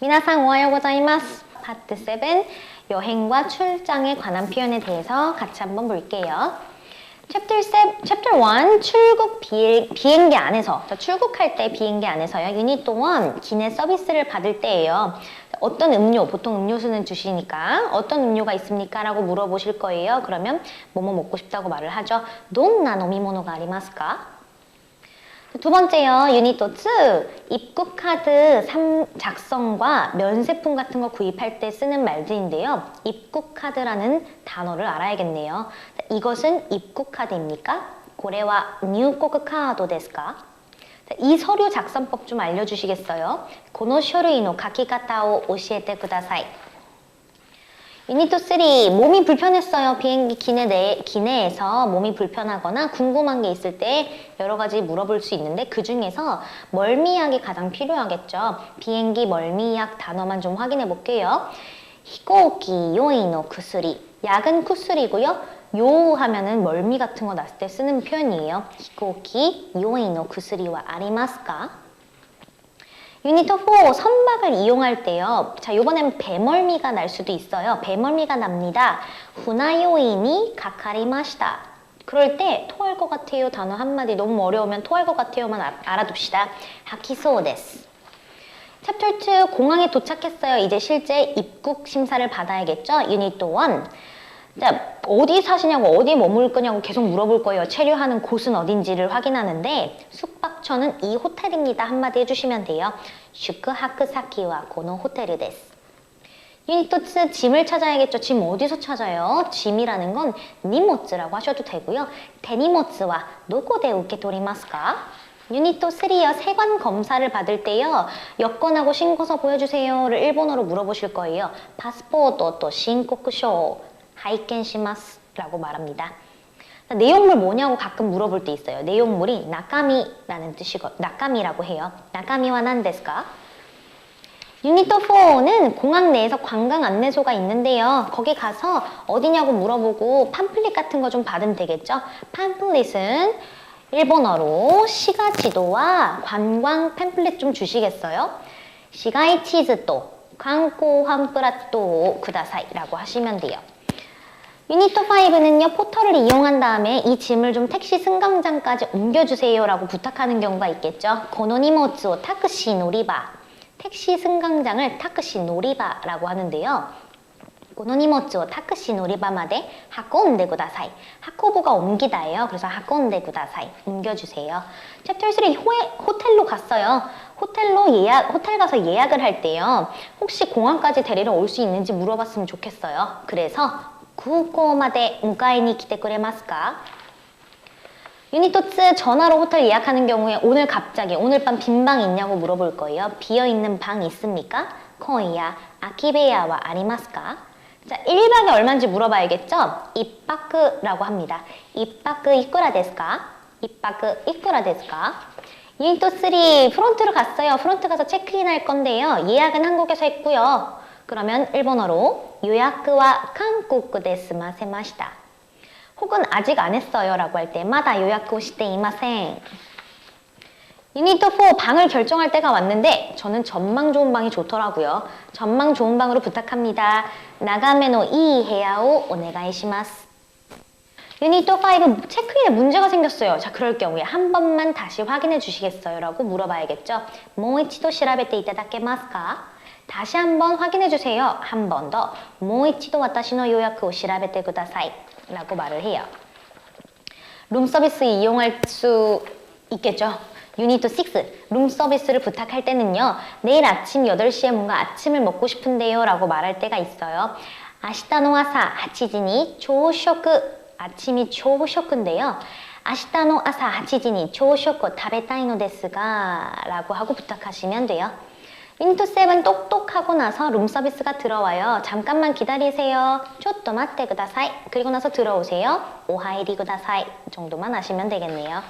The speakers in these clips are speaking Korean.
미나상 오하요 고자이마스. 파트 7 여행과 출장에 관한 표현에 대해서 같이 한번 볼게요. Chapter 7, Chapter 1 출국 비행, 비행기 안에서 자, 출국할 때 비행기 안에서요. 유닛 1 기내 서비스를 받을 때예요. 어떤 음료, 보통 음료수는 주시니까 어떤 음료가 있습니까? 라고 물어보실 거예요. 그러면 뭐뭐 먹고 싶다고 말을 하죠. 돈나 노미모노가 아리마스까? 두 번째요. 유닛 도츠 입국 카드 작성과 면세품 같은 거 구입할 때 쓰는 말들인데요. 입국 카드라는 단어를 알아야겠네요. 이것은 입국 카드입니까? 고래와 뉴코크 카드 데스까? 이 서류 작성법 좀 알려주시겠어요? 고노 쇼루이노 가키가타오 오시에테 쿠다사이. 유닛 3 몸이 불편했어요. 비행기 기내 내, 기내에서 몸이 불편하거나 궁금한 게 있을 때 여러 가지 물어볼 수 있는데 그 중에서 멀미약이 가장 필요하겠죠. 비행기 멀미약 단어만 좀 확인해 볼게요. 히고기 요이노 쿠스리 약은 쿠스리고요. 요 하면은 멀미 같은 거 났을 때 쓰는 표현이에요. 히고기 요이노 쿠스리와 아리마스까? 유니트 4 선박을 이용할 때요. 자, 요번엔 배멀미가 날 수도 있어요. 배멀미가 납니다. 후나요인이 가카리마시다. 그럴 때 토할 것 같아요 단어 한마디 너무 어려우면 토할 것 같아요만 아- 알아둡시다. 하키소데스. 챕터 2 공항에 도착했어요. 이제 실제 입국 심사를 받아야겠죠. 유니트 1. 자, 어디 사시냐고 어디 머물 거냐고 계속 물어볼 거예요. 체류하는 곳은 어딘지를 확인하는데 숙박처는 이 호텔입니다. 한마디 해주시면 돼요. 슈크 하크 사키와 고노 호텔 데스. 유니트 2 짐을 찾아야겠죠. 짐 어디서 찾아요? 짐이라는 건 니모츠라고 하셔도 되고요. 데니모츠와 노고데 우케토리마스까? 유니트 3요. 세관 검사를 받을 때요. 여권하고 신고서 보여주세요를 일본어로 물어보실 거예요. 파스포르트 또 신고쿠쇼 하이켄 시마스 라고 말합니다. 내용물 뭐냐고 가끔 물어볼 때 있어요. 내용물이 나카미라는 뜻이고 나카미라고 해요. 나카미와 난데스까? 유니트 4는 공항 내에서 관광 안내소가 있는데요. 거기 가서 어디냐고 물어보고 팜플릿 같은 거 좀 받으면 되겠죠. 팜플릿은 일본어로 시가 지도와 관광 팸플릿 좀 주시겠어요? 시가이 치즈또 광고 환프라또 구다사이라고 하시면 돼요. 유니트 5는요 포털을 이용한 다음에 이 짐을 좀 택시 승강장까지 옮겨주세요 라고 부탁하는 경우가 있겠죠. 고노니모츠오 타크시 노리바 택시 승강장을 타크시 노리바라고 하는데요. 고노니모츠오 타크시 노리바마데 하코온데 구다사이 하코보가 옮기다예요. 그래서 하코온데 구다사이 옮겨주세요. 챕터 3 호에, 호텔로 갔어요. 호텔로 예약 호텔 가서 예약을 할 때요. 혹시 공항까지 데리러 올 수 있는지 물어봤으면 좋겠어요. 그래서 空港まで迎えに来てくれますか 유니트 2 전화로 호텔 예약하는 경우에 오늘 갑자기 오늘 밤 빈 방 있냐고 물어볼 거예요. 비어 있는 방 있습니까? 코이야 아키베야와 아리마스까? 자, 1박에 얼마인지 물어봐야겠죠? 이빠크라고 합니다. 이빠크 이꾸라 데스까? 이빠크 이꾸라 데스까? 유니트 3 프론트로 갔어요. 프론트 가서 체크인 할 건데요. 예약은 한국에서 했고요. 그러면 일본어로 요약과 한국 데스 마세마시다. 혹은 아직 안 했어요 라고 할 때 마다 요약 시대 이마생 유니트 4 방을 결정할 때가 왔는데 저는 전망 좋은 방이 좋더라고요. 전망 좋은 방으로 부탁합니다. 나가메노 이 헤야오 오네가이시마스. 유니트 5 체크인에 문제가 생겼어요. 자 그럴 경우에 한 번만 다시 확인해 주시겠어요? 라고 물어봐야겠죠. 모이치도 시라베테 이타다케마스까? 다시 한 번 확인해 주세요. 한 번 더. 모이치도 와타시노 요약 오 시라베테 구다사이. 라고 말을 해요. 룸 서비스 이용할 수 있겠죠. 유니트 6 룸 서비스를 부탁할 때는요. 내일 아침 8시에 뭔가 아침을 먹고 싶은데요 라고 말할 때가 있어요. 아시타노 아사 8시니 조쇼크 아침이 조쇼크인데요. 아시타노 아사 8시니 조쇼크 食べたいのですが라고 하고 부탁하시면 돼요. 7 똑똑하고 나서 룸 서비스가 들어와요. 잠깐만 기다리세요. 초또 마테 구다사이. 그리고 나서 들어오세요. 오하이리 구다사이 정도만 하시면 되겠네요.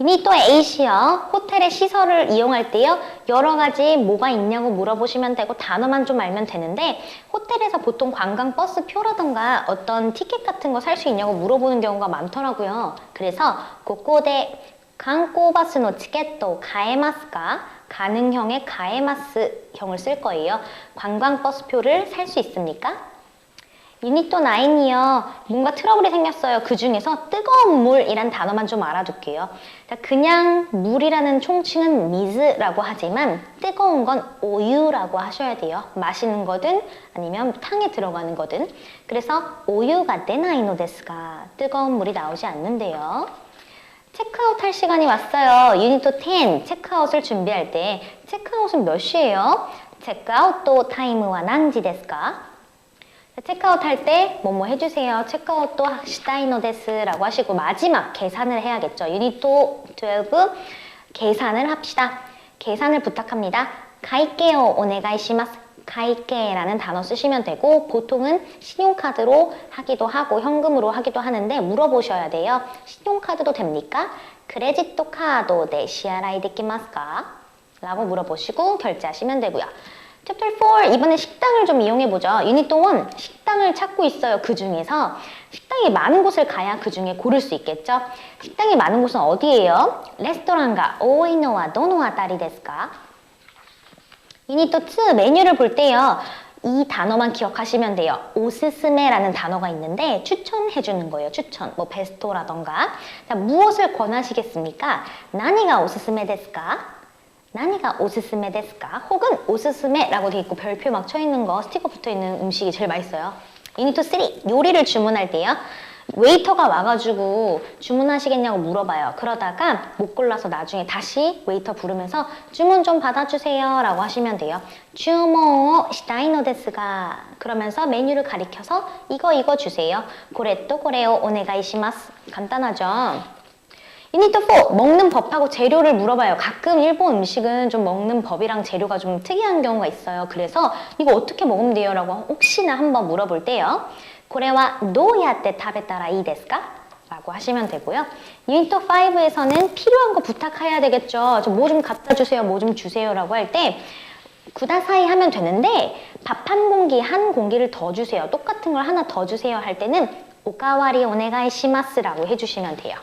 유니트 8이요. 호텔의 시설을 이용할 때요. 여러 가지 뭐가 있냐고 물어보시면 되고 단어만 좀 알면 되는데 호텔에서 보통 관광 버스 표라던가 어떤 티켓 같은 거 살 수 있냐고 물어보는 경우가 많더라고요. 그래서 고고대 강꼬바스 노 치켓도 가에마스까? 가능형의 가에마스형을 쓸 거예요. 관광버스표를 살 수 있습니까? 유니또 9이요. 뭔가 트러블이 생겼어요. 그 중에서 뜨거운 물이란 단어만 좀 알아둘게요. 자, 그냥 물이라는 총칭은 미즈라고 하지만 뜨거운 건 오유라고 하셔야 돼요. 마시는 거든 아니면 탕에 들어가는 거든. 그래서 오유가 되나이노 데스가 뜨거운 물이 나오지 않는데요. 체크아웃 할 시간이 왔어요. 유니트 10 체크아웃을 준비할 때 체크아웃은 몇 시예요? 체크아웃도 타임은 난지 데스까? 체크아웃 할 때 뭐뭐 해주세요. 체크아웃도 시다이노 데스라고 하시고 마지막 계산을 해야겠죠. 유니트 12 계산을 합시다. 계산을 부탁합니다. 가이게요 오네가이시마스. 가이게라는 단어 쓰시면 되고 보통은 신용카드로 하기도 하고 현금으로 하기도 하는데 물어보셔야 돼요. 신용카드도 됩니까? 크레지토 카드 네 시아라이 데키마스까? 라고 물어보시고 결제하시면 되고요. 챕터 4 이번에 식당을 좀 이용해 보죠. 유니트 1 식당을 찾고 있어요. 그 중에서 식당이 많은 곳을 가야 그 중에 고를 수 있겠죠. 식당이 많은 곳은 어디예요? 레스토랑가 오이노와 도노와 따리 데스까? 2 메뉴를 볼 때요. 이 단어만 기억하시면 돼요. 오스스메라는 단어가 있는데 추천해 주는 거예요. 추천. 뭐 베스토라던가. 자, 무엇을 권하시겠습니까? 나니가 오스스메 데스까? 나니가 오스스메 데스까? 혹은 오스스메라고 돼 있고 별표 막 쳐 있는 거 스티커 붙어 있는 음식이 제일 맛있어요. 유니트 3 요리를 주문할 때요. 웨이터가 와가지고 주문하시겠냐고 물어봐요. 그러다가 못 골라서 나중에 다시 웨이터 부르면서 주문 좀 받아주세요 라고 하시면 돼요. 주모 시다이노 데스가 그러면서 메뉴를 가리켜서 이거 이거 주세요. 고레또 고레오 오네가이시마스 간단하죠? 4 먹는 법하고 재료를 물어봐요. 가끔 일본 음식은 좀 먹는 법이랑 재료가 좀 특이한 경우가 있어요. 그래서 이거 어떻게 먹으면 돼요? 라고 혹시나 한번 물어볼 때요. 고래와 노야때 타베따라 이 데스까? 라고 하시면 되고요. 유니트 5에서는 필요한 거 부탁해야 되겠죠. 저 뭐 좀 갖다 주세요. 뭐 좀 주세요. 라고 할 때 구다사이 하면 되는데 밥 한 공기, 한 공기를 더 주세요. 똑같은 걸 하나 더 주세요 할 때는 오카와리 오네가이 시마스라고 해주시면 돼요.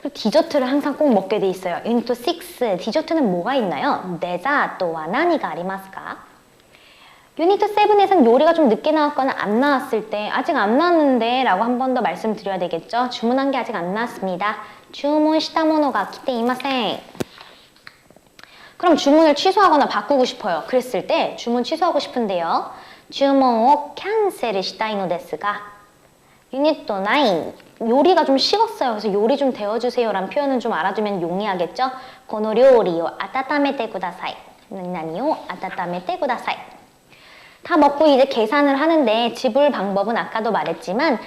그리고 디저트를 항상 꼭 먹게 돼 있어요. 유니트 6 디저트는 뭐가 있나요? 데자또 와 나니가 아리마스까? 유니트 7에서는 요리가 좀 늦게 나왔거나 안 나왔을 때 아직 안 나왔는데 라고 한 번 더 말씀드려야 되겠죠? 주문한 게 아직 안 나왔습니다. 주문 시다모노가 기대 이마생 그럼 주문을 취소하거나 바꾸고 싶어요. 그랬을 때 주문 취소하고 싶은데요. 주문 캔셀을 시다이노 데스가 유니트 9 요리가 좀 식었어요. 그래서 요리 좀 데워주세요 라는 표현은 좀 알아두면 용이하겠죠? 고노 료리요 아타타메테 구다사이 나니요 아타타메테 구다사이 다 먹고 이제 계산을 하는데 지불 방법은 아까도 말했지만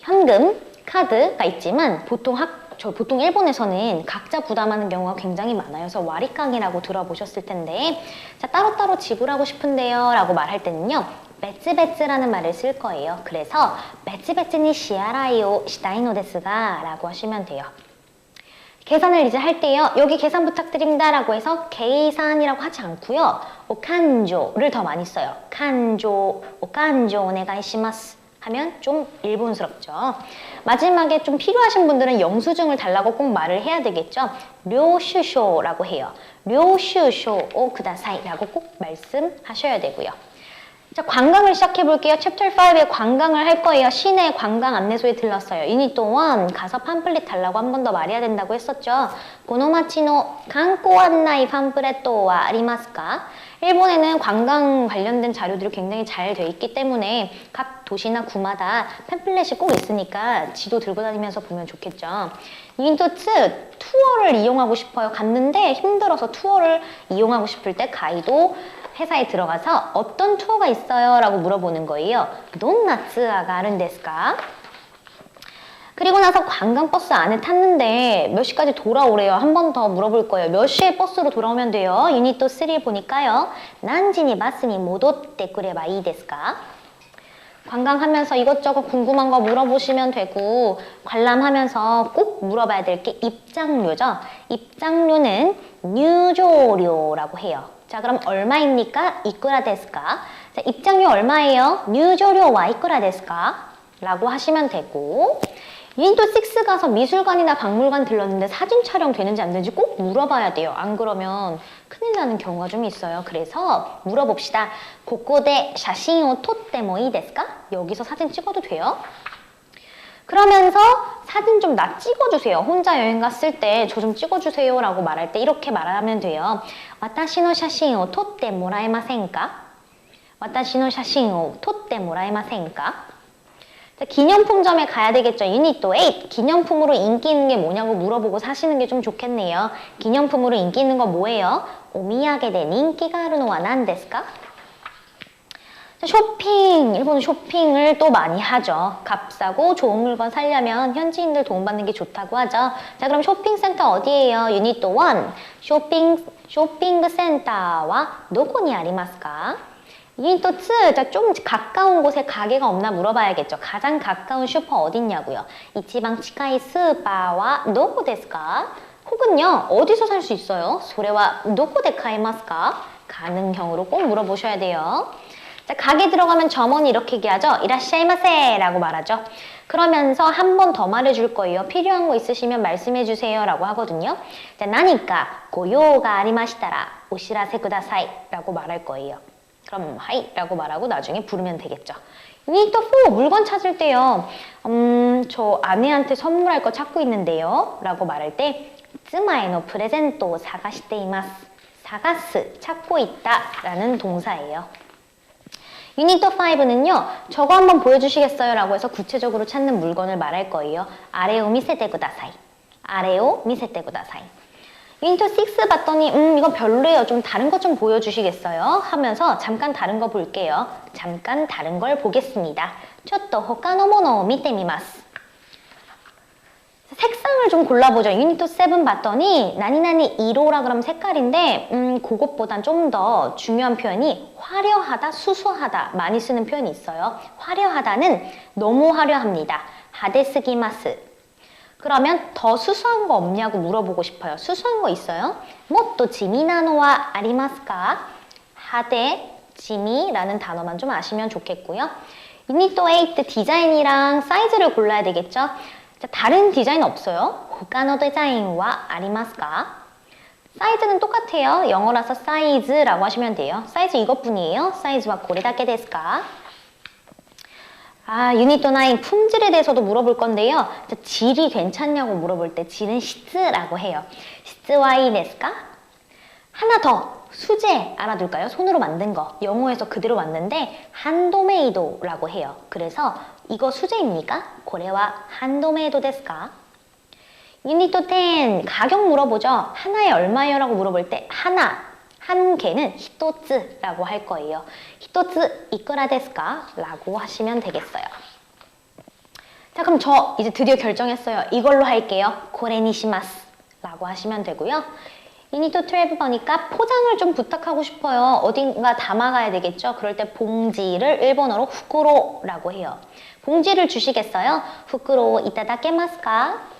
현금, 카드가 있지만 보통 학, 저 보통 일본에서는 각자 부담하는 경우가 굉장히 많아요. 그래서 와리깡이라고 들어보셨을 텐데 자 따로따로 지불하고 싶은데요 라고 말할 때는요 베츠베츠라는 말을 쓸 거예요. 그래서 베츠베츠니 시아라이오 시다이노 데스가 라고 하시면 돼요. 계산을 이제 할 때요. 여기 계산 부탁드립니다 라고 해서 계산이라고 하지 않고요. 오칸조를 더 많이 써요. 칸조, 오칸조 오네가이시마스 하면 좀 일본스럽죠. 마지막에 좀 필요하신 분들은 영수증을 달라고 꼭 말을 해야 되겠죠. 료슈쇼라고 해요. 료슈쇼 오 그다사이라고 꼭 말씀하셔야 되고요. 자, 관광을 시작해 볼게요. 챕터 5에 관광을 할 거예요. 시내 관광 안내소에 들렀어요. 유니트 1 가서 팜플릿 달라고 한 번 더 말해야 된다고 했었죠. 고노마치노 강고 안나이 팜플렛도와 아리마스까? 일본에는 관광 관련된 자료들이 굉장히 잘 돼 있기 때문에 각 도시나 구마다 팜플렛이 꼭 있으니까 지도 들고 다니면서 보면 좋겠죠. 2 투어를 이용하고 싶어요. 갔는데 힘들어서 투어를 이용하고 싶을 때 가이도 회사에 들어가서 어떤 투어가 있어요? 라고 물어보는 거예요. 돈나츠아가 아른데스까? 그리고 나서 관광버스 안에 탔는데 몇 시까지 돌아오래요? 한 번 더 물어볼 거예요. 몇 시에 버스로 돌아오면 돼요? 유닛도 3 보니까요. 난지니 마스니 모도떼 꾸레바 이데스까? 관광하면서 이것저것 궁금한 거 물어보시면 되고 관람하면서 꼭 물어봐야 될 게 입장료죠. 입장료는 뉴조료라고 해요. 자 그럼 얼마입니까? 이꾸라 데스까? 자, 입장료 얼마예요? 뉴조료 와 이꾸라 데스까? 라고 하시면 되고 인도 6 가서 미술관이나 박물관 들렀는데 사진 촬영 되는지 안 되는지 꼭 물어봐야 돼요. 안 그러면 큰일 나는 경우가 좀 있어요. 그래서 물어봅시다. 곳곳에 샤싱오 토때모이 데스까? 여기서 사진 찍어도 돼요? 그러면서 사진 좀 나 찍어주세요. 혼자 여행 갔을 때 저 좀 찍어주세요 라고 말할 때 이렇게 말하면 돼요. 私の写真を撮ってもらえませんか?私の写真を撮ってもらえませんか? 자, 기념품점에 가야 되겠죠. 유닛도 8. 기념품으로 인기 있는 게 뭐냐고 물어보고 사시는 게 좀 좋겠네요. 기념품으로 인기 있는 거 뭐예요? 오미야게데 인기가 하루노와 난데스까? 자, 쇼핑. 일본은 쇼핑을 또 많이 하죠. 값싸고 좋은 물건 살려면 현지인들 도움받는 게 좋다고 하죠. 자, 그럼 쇼핑센터 어디예요? 유닛도 1. 쇼핑, 쇼핑 센터와 노코니 아리마스까? 유닛도 2. 자, 좀 가까운 곳에 가게가 없나 물어봐야겠죠. 가장 가까운 슈퍼 어딨냐고요. 이치방 치카이 스파와 노코 데스까? 혹은요, 어디서 살 수 있어요? 소래와 노코 데카이마스까? 가능형으로 꼭 물어보셔야 돼요. 자, 가게 들어가면 점원이 이렇게 얘기하죠. 이라시아이마세 라고 말하죠. 그러면서 한 번 더 말해줄 거예요. 필요한 거 있으시면 말씀해 주세요 라고 하거든요. 자, 나니까 고요가 아리마시타라 오시라세 쿠다사이 라고 말할 거예요. 그럼 하이 라고 말하고 나중에 부르면 되겠죠. 4 물건 찾을 때요. 음, 저 아내한테 선물할 거 찾고 있는데요. 라고 말할 때 츠마에노 프레젠토 사가시테 이마스 사가스 찾고 있다 라는 동사예요. 유니트 5는요. 저거 한번 보여주시겠어요? 라고 해서 구체적으로 찾는 물건을 말할 거예요. 아레오 미세테 구다사이. 아레오 미세테 구다사이. 유니트 6 봤더니 음 이건 별로예요. 좀 다른 것 좀 보여주시겠어요? 하면서 잠깐 다른 거 볼게요. 잠깐 다른 걸 보겠습니다. ちょっと他のものを見てみます. 색상을 좀 골라보죠. 유니트 7 봤더니 나니나니 1호라 그러면 색깔인데 음 그것보단 좀 더 중요한 표현이 화려하다, 수수하다 많이 쓰는 표현이 있어요. 화려하다는 너무 화려합니다. 하데스기마스. 그러면 더 수수한 거 없냐고 물어보고 싶어요. 수수한 거 있어요? 뭐또 지미나노와 아리마스까? 하데, 지미라는 단어만 좀 아시면 좋겠고요. 유니트 8 디자인이랑 사이즈를 골라야 되겠죠? 자, 다른 디자인 없어요. 호카노 디자인과 아리마스까? 사이즈는 똑같아요. 영어라서 사이즈라고 하시면 돼요. 사이즈 이것뿐이에요. 사이즈와 고레다케 데스까? 아, 9 품질에 대해서도 물어볼 건데요. 자, 질이 괜찮냐고 물어볼 때 질은 시츠라고 해요. 시츠와이 데스까? 하나 더 수제 알아둘까요? 손으로 만든 거 영어에서 그대로 왔는데 한도메이도라고 해요. 그래서 이거 수제입니까? 고래와 한도메이도 데스까? 유니트 10 가격 물어보죠. 하나에 얼마예요? 라고 물어볼 때 하나 한 개는 히토츠라고 할 거예요. 히토츠 이끄라 데스까? 라고 하시면 되겠어요. 자 그럼 저 이제 드디어 결정했어요. 이걸로 할게요. 고레니시마스 라고 하시면 되고요. 유니트 12 보니까 포장을 좀 부탁하고 싶어요. 어딘가 담아가야 되겠죠? 그럴 때 봉지를 일본어로 후쿠로라고 해요. 봉지를 주시겠어요? 후쿠로 이따다케마스까?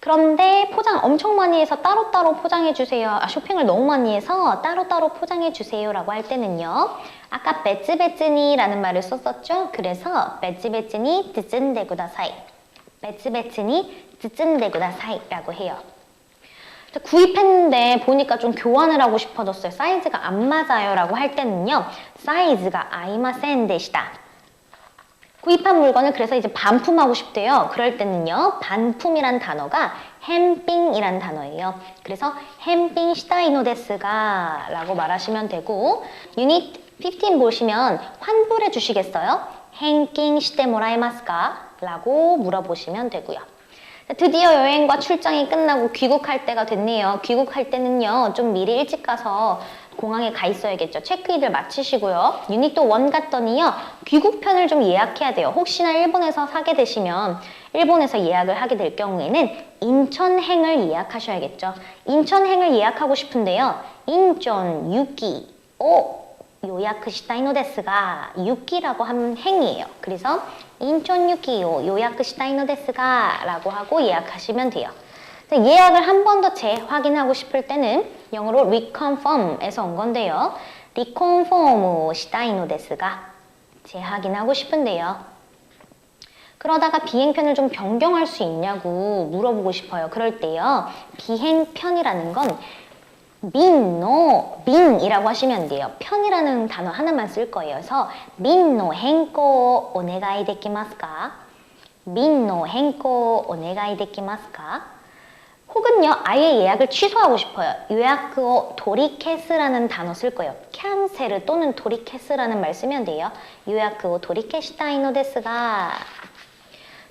그런데 포장 엄청 많이 해서 따로따로 포장해 주세요. 아, 쇼핑을 너무 많이 해서 따로따로 포장해 주세요 라고 할 때는요. 아까 베츠베츠니 라는 말을 썼었죠? 그래서 베츠베츠니 쯔쯔데구다사이 베츠베츠니 쯔쯔데구다사이 라고 해요. 구입했는데 보니까 좀 교환을 하고 싶어졌어요. 사이즈가 안 맞아요 라고 할 때는요. 사이즈가 아이마센 데시다. 구입한 물건을 그래서 이제 반품하고 싶대요. 그럴 때는요. 반품이란 단어가 햄빙이란 단어예요. 그래서 햄빙 시다이노 데스가 라고 말하시면 되고 유닛 15 보시면 환불해 주시겠어요? 햄빙 시대 모라이마스까? 라고 물어보시면 되고요. 드디어 여행과 출장이 끝나고 귀국할 때가 됐네요. 귀국할 때는요. 좀 미리 일찍 가서 공항에 가 있어야겠죠. 체크인을 마치시고요. 유닛도 원 갔더니요. 귀국편을 좀 예약해야 돼요. 혹시나 일본에서 사게 되시면 일본에서 예약을 하게 될 경우에는 인천행을 예약하셔야겠죠. 인천행을 예약하고 싶은데요. 인천 유기 오 요약 시타이노 데스가 유키라고 한 행이에요. 그래서 인천 유키요 요약 시타이노 데스가 라고 하고 예약하시면 돼요. 예약을 한 번 더 재확인하고 싶을 때는 영어로 reconfirm에서 온 건데요. reconfirm 데스가 재확인하고 싶은데요. 그러다가 비행편을 좀 변경할 수 있냐고 물어보고 싶어요. 그럴 때요. 비행편이라는 건 민노, 민이라고 하시면 돼요. 편이라는 단어 하나만 쓸. 그래서 민노 행코 오네가이 데키마스까? 민노 행코 오네가이 데키마스까? 혹은요, 아예 예약을 취소하고 싶어요. 요약어 도리케스라는 단어 쓸 거예요. 캔셀 또는 도리케스라는 말 쓰면 돼요. 요약어 도리케시타이노 데스가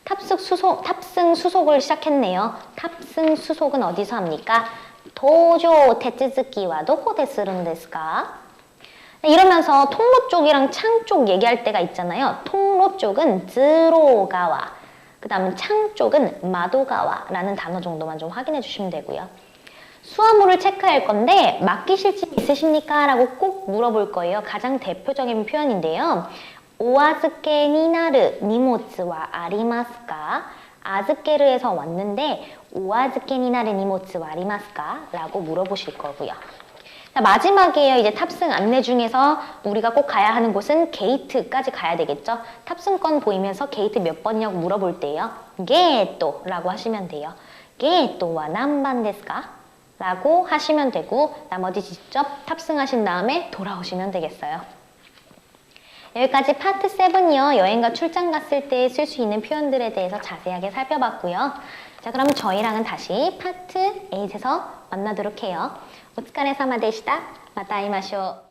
탑승 수속, 탑승 수속을 시작했네요. 탑승 수속은 어디서 합니까? 도조 테츠즈키와 도코 데스른 데스까? 네, 이러면서 통로 쪽이랑 창 쪽 얘기할 때가 있잖아요. 통로 쪽은 드로가와, 그 다음에 창 쪽은 마도가와라는 단어 정도만 좀 확인해 주시면 되고요. 수화물을 체크할 건데 맡기실 집 있으십니까? 라고 꼭 물어볼 거예요. 가장 대표적인 표현인데요. 오아즈케 니나르 니모츠와 아리마스까? 아즈케르에서 왔는데 오아즈케 니나르 니모츠와 아리마스까? 라고 물어보실 거고요. 자, 마지막이에요. 이제 탑승 안내 중에서 우리가 꼭 가야 하는 곳은 게이트까지 가야 되겠죠. 탑승권 보이면서 게이트 몇 번이냐고 물어볼 때요. 게토라고 하시면 돼요. 게토와 남반 데스까? 라고 하시면 되고 나머지 직접 탑승하신 다음에 돌아오시면 되겠어요. 여기까지 파트 7이요. 여행과 출장 갔을 때 쓸 수 있는 표현들에 대해서 자세하게 살펴봤고요. 자, 그럼 저희랑은 다시 파트 8에서 만나도록 해요. お疲れ様でした。また会いましょう。